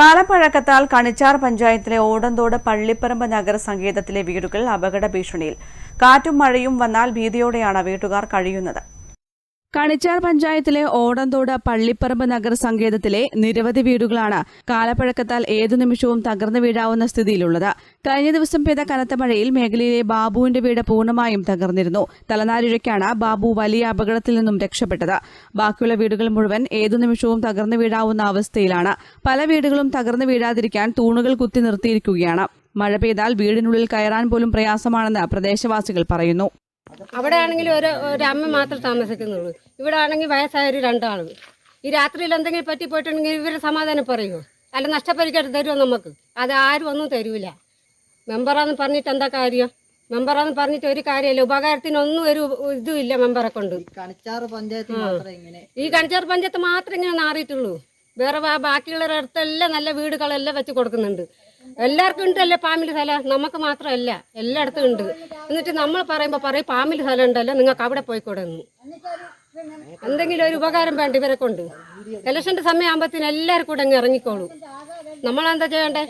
കാലപ്പഴക്കത്താൽ കണിച്ചാർ പഞ്ചായത്തിലെ ഓടന്തോട് പള്ളിപ്പറമ്പ് നഗര സങ്കേതത്തിലെ വീടുകൾ അപകട ഭീഷണിയിൽ. കാറ്റും മഴയും വന്നാൽ ഭീതിയോടെയാണ് വീട്ടുകാർ കഴിയുന്നത്. കണിച്ചാർ പഞ്ചായത്തിലെ ഓടന്തോട് പള്ളിപ്പറമ്പ് നഗരസങ്കേതത്തിലെ നിരവധി വീടുകളാണ് കാലപ്പഴക്കത്താൽ ഏതു നിമിഷവും തകർന്നു വീഴാവുന്ന സ്ഥിതിയിലുള്ളത്. കഴിഞ്ഞ ദിവസം പെയ്ത കനത്ത മഴയിൽ മേഖലയിലെ ബാബുവിന്റെ വീട് പൂർണമായും തകർന്നിരുന്നു. തലനാരിഴയ്ക്കാണ് ബാബു വലിയ അപകടത്തിൽ നിന്നും രക്ഷപ്പെട്ടത്. ബാക്കിയുള്ള വീടുകൾ മുഴുവൻ ഏതു നിമിഷവും തകർന്നു വീഴാവുന്ന അവസ്ഥയിലാണ്. പല വീടുകളും തകർന്നു വീഴാതിരിക്കാൻ തൂണുകൾ കുത്തി നിർത്തിയിരിക്കുകയാണ്. മഴ പെയ്താൽ വീടിനുള്ളിൽ കയറാൻ പോലും പ്രയാസമാണെന്ന് പ്രദേശവാസികൾ പറയുന്നു. അവിടെ ആണെങ്കിൽ ഒരു ഒരു അമ്മ മാത്രമേ താമസിക്കുന്നുള്ളൂ. ഇവിടെ ആണെങ്കിൽ വയസ്സായൊരു രണ്ടാളും. ഈ രാത്രിയിൽ എന്തെങ്കിലും പറ്റി പോയിട്ടുണ്ടെങ്കിൽ ഇവർ സമാധാനം പറയുമോ അല്ല നഷ്ടപരിഹാരം തരുമോ നമുക്ക്? അത് ആരും ഒന്നും തരൂല. മെമ്പറാന്ന് പറഞ്ഞിട്ട് എന്താ കാര്യം? മെമ്പറാന്ന് പറഞ്ഞിട്ട് ഒരു കാര്യമില്ല. ഉപകാരത്തിനൊന്നും ഒരു ഇതും ഇല്ല മെമ്പറെ കൊണ്ട്. പഞ്ചായത്ത് ഈ കണിച്ചാർ പഞ്ചായത്ത് മാത്രമേ ഇങ്ങനെ മാറിയിട്ടുള്ളൂ വേറെ ബാക്കിയുള്ളവരുടെ അടുത്തെല്ലാം നല്ല വീടുകളെല്ലാം വെച്ച് കൊടുക്കുന്നുണ്ട്. എല്ലാവർക്കും ഉണ്ടല്ലേ പാമ്പിൽ സ്ഥലം നമുക്ക് മാത്രമല്ല എല്ലായിടത്തും ഉണ്ട്. എന്നിട്ട് നമ്മൾ പറയുമ്പോൾ പറയും പാമ്പിൽ സ്ഥലം ഉണ്ടല്ലോ നിങ്ങൾക്ക് അവിടെ പോയിക്കൂടെ എന്ന് എന്തെങ്കിലും ഒരു ഉപകാരം വേണ്ട ഇവരെ കൊണ്ട്. ഇലക്ഷന്റെ സമയമാകുമ്പോഴത്തേന് എല്ലാവരും കൂടെ അങ്ങ് ഇറങ്ങിക്കോളൂ. നമ്മളെന്താ ചെയ്യണ്ടേ?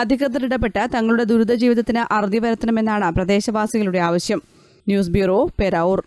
അധികൃതർ ഇടപെട്ട് തങ്ങളുടെ ദുരിത ജീവിതത്തിന് അറുതി വരുത്തണമെന്നാണ് പ്രദേശവാസികളുടെ ആവശ്യം. News bureau Peravoor.